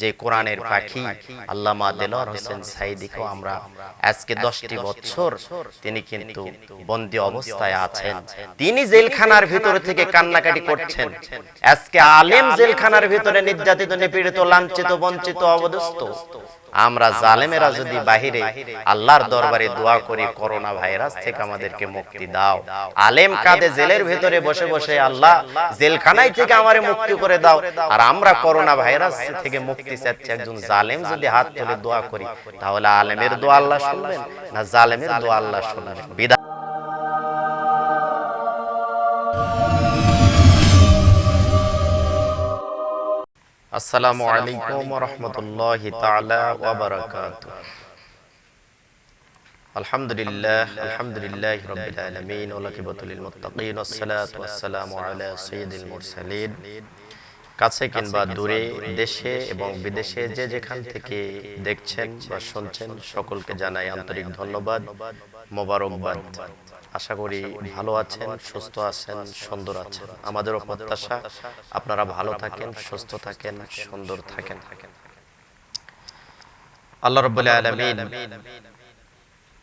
যে কোরআনের পাখি আল্লামা দেলোয়ার হোসেন সাইদিকেও আমরা আজকে দশটি বছর তিনি কিন্তু বন্দি অবস্থায় আছেন। তিনি জেলখানার ভিতরে থেকে কান্নাকাটি করছেন। আজকে আলেম জেলখানার ভিতরে নির্যাতিত নিপীড়িত লাঞ্ছিত বঞ্চিত অবদস্ত আমরা জালেমেরা যদি বাহিরে আল্লাহর দরবারে দোয়া করি করোনা ভাইরাস থেকে আমাদেরকে মুক্তি দাও। আলেম কাঁদে জেলের ভেতরে বসে বসে আল্লাহ জেলখানায় থেকে আমারে মুক্তি করে দাও। আর আমরা করোনা ভাইরাস থেকে মুক্তি চাচ্ছি একজন জালেম যদি হাত তুলে দোয়া করি তাহলে আলেমের দোয়া আল্লাহ শুনবেন। না জালেমের দোয়া আল্লাহ শুনবেন। বিদায় আসসালামু আলাইকুম ওয়া রাহমাতুল্লাহি তাআলা ওয়া বারাকাতুহু। আলহামদুলিল্লাহ আলহামদুলিল্লাহ রাব্বিল আলামিন ওয়া লাকিবাতুল লিল মুত্তাকিন ওয়াস সালাতু ওয়াস সালামু আলা সাইয়্যিদিল মুরসালিন। কাছে কিংবা দূরে দেশে এবং বিদেশে যে যেখান থেকে দেখছেন বা শুনছেন সকলকে জানাই আন্তরিক ধন্যবাদ। মোবারকবাদ। আশা করি ভালো আছেন সুস্থ আছেন সুন্দর আছেন। আমাদেরও প্রত্যাশা আপনারা ভালো থাকেন সুস্থ থাকেন সুন্দর থাকেন। আল্লাহ রব্বুল আলামিন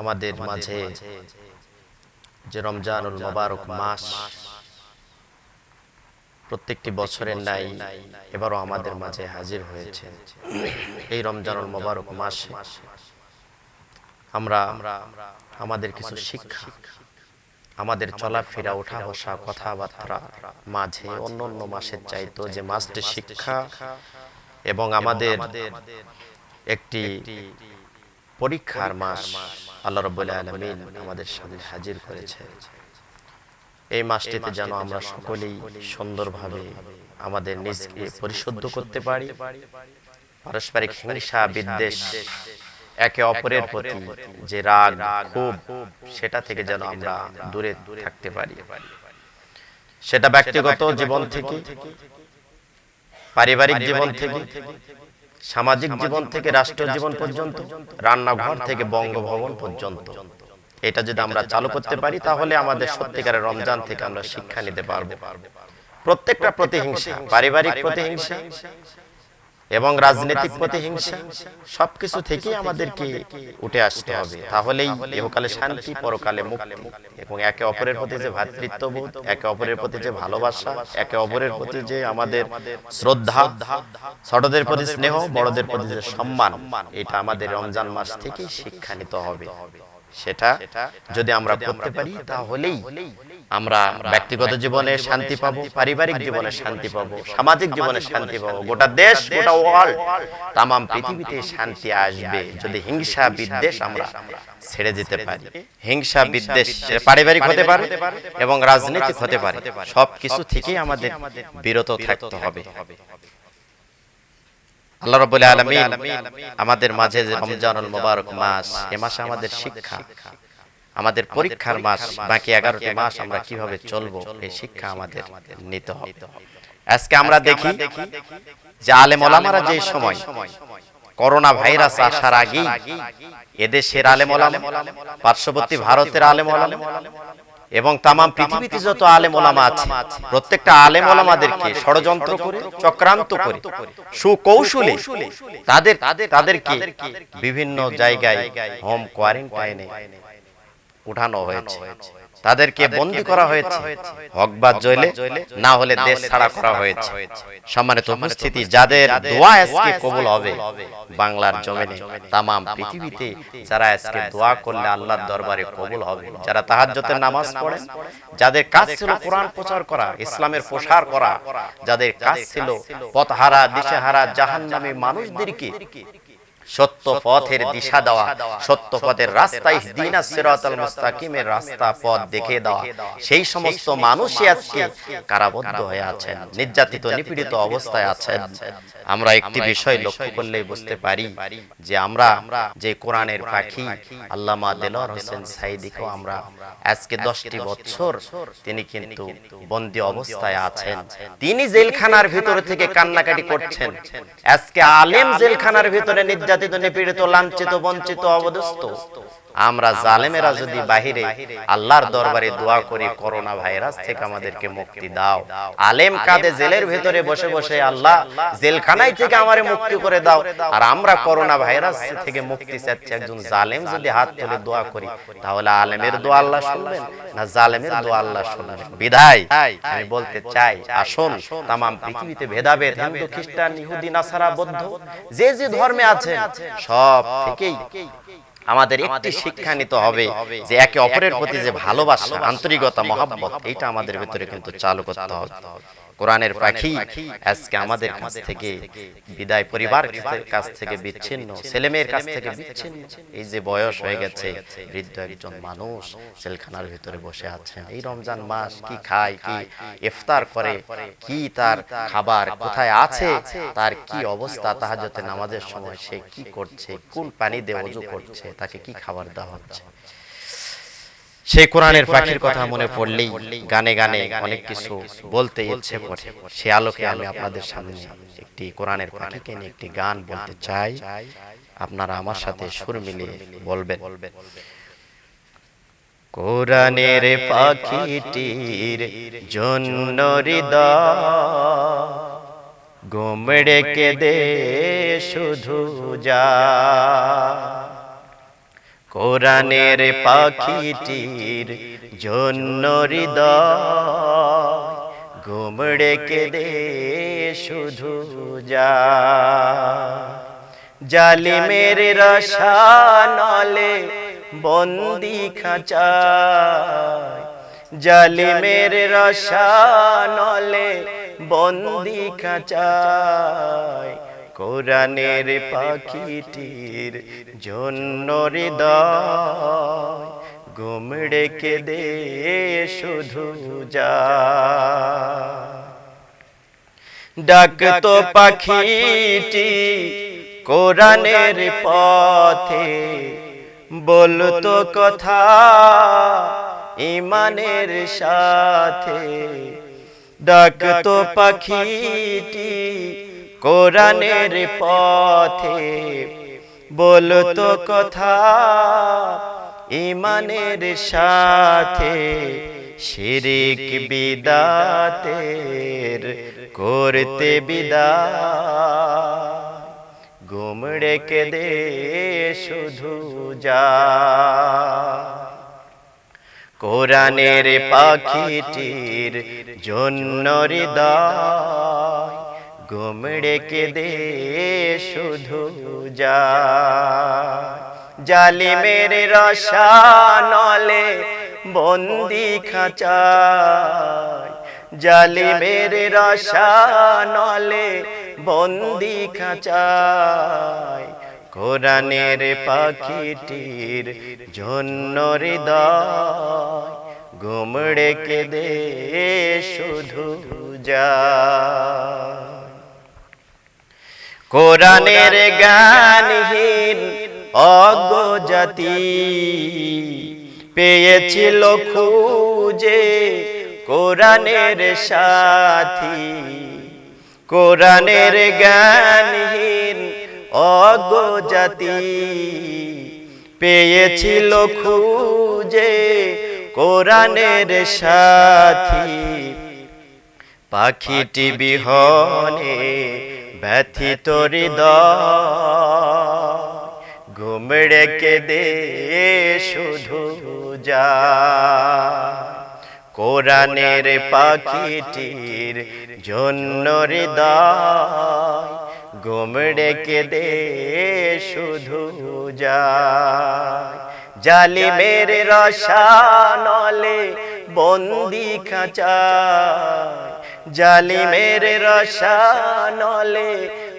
আমাদের মাঝে যে রমজানুল মোবারক মাস প্রত্যেকটি বছরের নাই এবারও আমাদের মাঝে হাজির হয়েছে। এই রমজানুল মোবারক মাসে আমরা আমাদের কিছু শিক্ষা আমাদের চলাফেরা ওঠা বসা কথাবার্তা। মাঝে অন্য অন্য মাসের চাইতো যে মাসটি শিক্ষা এবং আমাদের একটি পরীক্ষার মাস আল্লাহ রব্বুল আলমিন আমাদের সামনে হাজির করেছে। এই মাসটিতে যেন আমরা সকলেই সুন্দরভাবে আমাদের নিজকে পরিশুদ্ধ করতে পারি। পারস্পরিক হিংসা বিদ্বেষ। একে অপরের প্রতি যে রাগ খুব সেটা থেকে যেন আমরা দূরে থাকতে পারি। সেটা ব্যক্তিগত জীবন থেকে পারিবারিক জীবন থেকে সামাজিক জীবন থেকে রাষ্ট্র জীবন পর্যন্ত রান্নাঘর থেকে বঙ্গভবন পর্যন্ত। এটা যদি আমরা চালু করতে পারি তাহলে আমাদের সত্যিকারের রমজান থেকে আমরা শিক্ষা নিতে পারব। প্রত্যেকটা প্রতিহিংসা পারিবারিক প্রতিহিংসা। এবং রাজনৈতিক প্রতিহিংসা সবকিছু থেকেই আমাদেরকে উঠে আসতে হবে। তাহলেই ইহকালে শান্তি, পরকালে মুক্তি। এবং একে অপরের প্রতি যে ভ্রাতৃত্ববোধ একে অপরের প্রতি যে ভালোবাসা, একে অপরের প্রতি যে আমাদের শ্রদ্ধা, ছোটদের প্রতি স্নেহ, বড়দের প্রতি যে সম্মান, এটা আমাদের রমজান মাস থেকে শিক্ষা নিতে হবে। সেটা যদি আমরা করতে পারি, তাহলেই আমরা ব্যক্তিগত জীবনে শান্তি পাবো পারিবারিক জীবনে শান্তি পাবো সামাজিক জীবনে শান্তি পাবো। গোটা দেশ গোটা ওয়ার্ল্ড তাম পৃথিবীতে শান্তি আসবে। যদি হিংসা বিদ্বেষ আমরা ছেড়ে পারি। হিংসা বিদ্বেষ পারিবারিক হতে পারে এবং রাজনৈতিক হতে পারে। সবকিছু থেকেই আমাদের বিরত থাকতে হবে। আল্লাহ রাব্বুল আলামিন আমাদের মাঝে যে রমজানুল মুবারক মাস এ মাসে আমাদের শিক্ষা। আমাদের পরীক্ষার মাস বাকি এগারোটি মাস আমরা কীভাবে চলবো এই শিক্ষা আমাদের নিতে হবে। আজকে আমরা দেখি যে আলেম ওলামারা যে সময় করোনা ভাইরাস আসার আগেই এদেশের আলেম ওলামা পার্শ্ববর্তী ভারতের আলেম ওলামা এবং তাম পৃথিবীতে যত আলেম ওলামা আছে প্রত্যেকটা আলেম ওলামাদেরকে ষড়যন্ত্র করে চক্রান্ত করে সুকৌশলে তাদের তাদেরকে বিভিন্ন জায়গায় হোম কোয়ারেন্টাইনে উঠানো হয়েছে। তাদেরকে বন্দী করা হয়েছে। হকবাদ জয়লে না হলে দেশ ছাড়া করা হয়েছে। সম্মানিত উপস্থিতি যাদের দোয়া আজকে কবুল হবে। বাংলার জমিনে তামাম পৃথিবীতে যারা আজকে দোয়া করলে আল্লাহর দরবারে কবুল হবে। যারা তাহাজ্জুদের নামাজ পড়েন যাদের কাজ ছিল কোরআন প্রচার করা ইসলামের প্রসার করা যাদের কাজ ছিল পথহারা দিশেহারা জাহান্নামী মানুষদেরকে সত্য পথের দিশা দেওয়া সত্য পথের রাস্তায় দিনা সিরাতাল মুস্তাকিমের রাস্তা পথ দেখে দেওয়া। সেই সমস্ত মানুষই আজকে কারাবদ্ধ হয়ে আছেন নির্যাতিত নিপীড়িত অবস্থায় আছেন। আমরা একটি বিষয় লক্ষ্য করলেই বুঝতে পারি যে আমরা যে কোরআনের পাখি আল্লামা দেলোয়ার হোসেন সাইদিকেও আমরা আজকে দশটি বছর তিনি কিন্তু বন্দী অবস্থায় আছেন। তিনি জেলখানার ভিতর থেকে কান্নাকাটি করছেন। আজকে আলেম জেলখানার ভিতরে নির্যাতিত নির্যাতিত নিপীড়িত লাঞ্ছিত বঞ্চিত অবদস্ত আমরা জালেমেরা যদি বাহিরে আল্লাহর দরবারে দোয়া করি করোনা ভাইরাস থেকে আমাদেরকে মুক্তি দাও। আলেম কাঁদে, জেলের ভেতরে বসে বসে আল্লাহ জেলখানায় থেকে আমারে মুক্তি করে দাও। আর আমরা করোনা ভাইরাস থেকে মুক্তি চাচ্ছি, একজন জালেম যদি হাত তুলে দোয়া করি, তাহলে আলেমের দোয়া আল্লাহ শুনবেন, না জালেমের দোয়া আল্লাহ শুনবেন? বিধায় আমি বলতে চাই, আসুন তাম পৃথিবীতে ভেদাভেদ, হিন্দু, খ্রিস্টান, ইহুদি, নাসারা, বৌদ্ধ, যে যে ধর্মে আছে সব থেকেই আমাদের একটি শিক্ষা নিতে হবে যে একে অপরের প্রতি যে ভালোবাসা আন্তরিকতা মহাব্বত এটা আমাদের ভেতরে কিন্তু চালু করতে হবে। কোরআনের পাখি আজকে আমাদের কাছ থেকে বিদায় পরিবার কাছ থেকে বিচ্ছিন্ন ছেলেমেয়ের কাছ থেকে বিচ্ছিন্ন। এই যে বয়স হয়ে গেছে বৃদ্ধ একজন মানুষ জেলখানার ভিতরে বসে আছেন। এই রমজান মাস কি খায় কি ইফতার করে কি তার খাবার কোথায় আছে তার কি অবস্থা তাহাজতে নামাজের সময় সে কি করছে কোন পানি দিয়ে ওযু করছে তাকে কি খাবার দেওয়া হচ্ছে? সেই কোরআনের পাখির কথা মনে পড়লেই গানে গানে অনেক কিছু বলতে ইচ্ছে করে। সে আলোকে আমি আপনাদের সামনে একটি কোরআনের পাখিকে নিয়ে একটি গান বলতে চাই। আপনারা আমার সাথে সুর মিলিয়ে বলবেন। কোরআনের পাখিটির জন্য হৃদয় গোমড়ে কে দে শুধু যা। কোরআনের পাখিটির জন্য হৃদয় গোমড়ে কে দে শুধু যা। জালি জালিমের রসানলে বন্দি খাঁচায়। জালিমের রসানলে বন্দি খাঁচায়। কোরআনের পাখিটির জন্য হৃদয় গুমড়ে কে দে শুধু যা। ডাকতো পাখিটি কোরআনের পথে। বলতো কথা ইমানের সাথে। ডাকতো পাখিটি কোরআনের পথে। বলতো কথা ইমানের সাথে। শিরিক বিদাতের করতে বিদা। গুমড়ে কে দে শুধু যা। কোরআনের পাখিটির জন্য হৃদয় গুমড়ে কে দে শুধু যা জালিমের রসানলে বন্দি খাঁচা খাঁচায়। জালিমের রসানলে বন্দি খাঁচায়। কোরআনের পাখিটির জন্য হৃদয় ঘুমড়ে কে দে শুধু যা কোরআনের গানহীন অগজাতি পেয়েছিল খুঁজে কোরআনের সাথী। কোরআনের অগজাতি পেয়েছিল খুঁজে কোরআনের সাথী। পাখিটি বিহনে ব্যথিত হৃদয়, ঘুমড়ে দে শুধু যা। কোরআনের পাখিটির জন্য হৃদয় গুমড়ে কে দে শুধু যা জালিমের রসানলে বন্দি খাঁচায় জালিমের রসানলে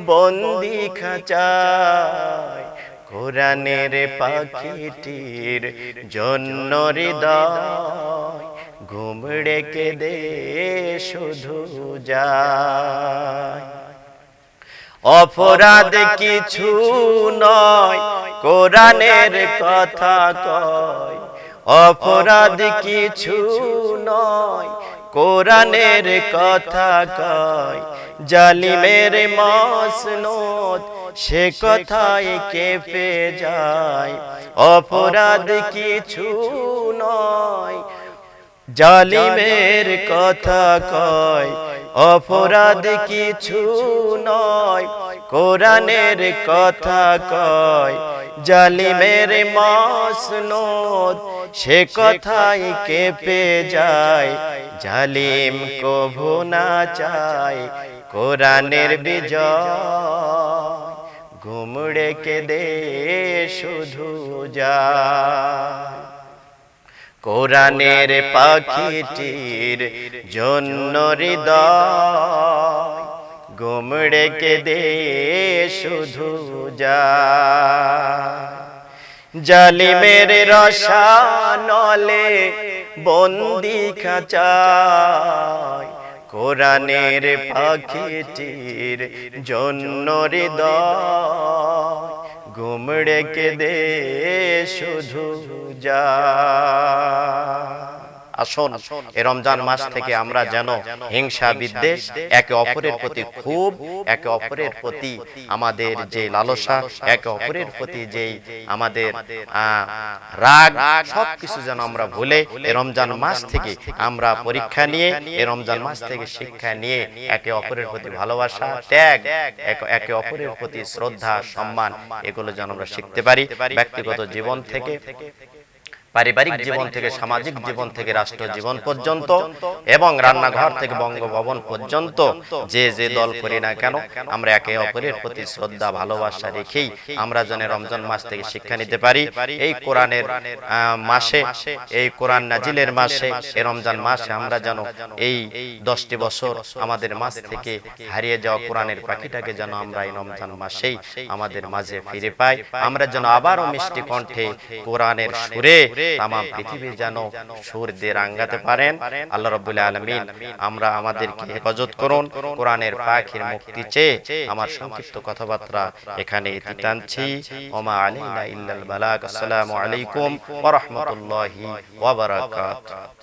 বন্দি খাঁচায় কোরআনের পাখিটির জন্য হৃদয় ঘুমড়ে দে শুধু যায় অপরাধ কিছু নয় কোরআনের কথা কয়। অপরাধ কিছু নয় কোরআনের কথা কয়। জালিমের মসনত সে কথায় কেঁপে যায়। অপরাধ কিছু নয় জালিমের কথা কয়। অপরাধ কিছু নয়। কোরআনের কথা কয়, জালিমের মসনত সে কথাই কেঁপে যায়। জালিম কভু না চায়, কোরআনের বিজয়। ঘুমড়ে কে দে শুধু যায়। কোরআনের পাখিটির জন্য হৃদয় কে দে শুধু যায়। জালিমের রসানলে বন্দি খাঁচায়। কোরআনের পাখিটির জন্য হৃদয়। গুমড়ে কে দে শুধু যা আসুন, এ রমজান মাস থেকে আমরা যেন হিংসা, বিদ্বেষ একে অপরের প্রতি খুব, একে অপরের প্রতি আমাদের যে লালসা, একে অপরের প্রতি যেই আমাদের রাগ সব কিছু যেন আমরা ভুলে এ রমজান মাস থেকে আমরা পরীক্ষা নিয়ে, এ রমজান মাস থেকে শিক্ষা নিয়ে একে অপরের প্রতি ভালোবাসা, ত্যাগ একে অপরের প্রতি শ্রদ্ধা, সম্মান এগুলো যেন আমরা শিখতে পারি ব্যক্তিগত জীবন থেকে। পারিবারিক জীবন থেকে সামাজিক জীবন থেকে রাষ্ট্র জীবন পর্যন্ত এবং রান্নাঘর থেকে বঙ্গভবন পর্যন্ত যে যে দল করি না কেন আমরা একে অপরের প্রতি শ্রদ্ধা ভালোবাসা রেখেই আমরা যেন রমজান মাস থেকে শিক্ষা নিতে পারি। এই কোরআনের মাসে এই কোরআন নাজিলের মাসে এই রমজান মাসে আমরা যেন এই দশটি বছর আমাদের মাস থেকে হারিয়ে যাওয়া কোরআনের পাখিটাকে যেন আমরা এই রমজান মাসেই আমাদের মাঝে ফিরে পাই। আমরা যেন আবারও মিষ্টি কণ্ঠে কোরআনের সুরে তাম পৃথিবী যেন সুর দিয়ে রাঙ্গাতে পারেন। আল্লাহ রবুল্লাহ আলমিন আমরা আমাদেরকে হেফাজত করুন। কোরআনের পাখির মুক্তি চেয়ে আমার সংক্ষিপ্ত কথাবার্তা এখানে ইতি টানছি। ওমা আলাইনা ইল্লাল বালাক আসসালামু আলাইকুম ওয়া রাহমাতুল্লাহি ওয়া বারাকাতুহু।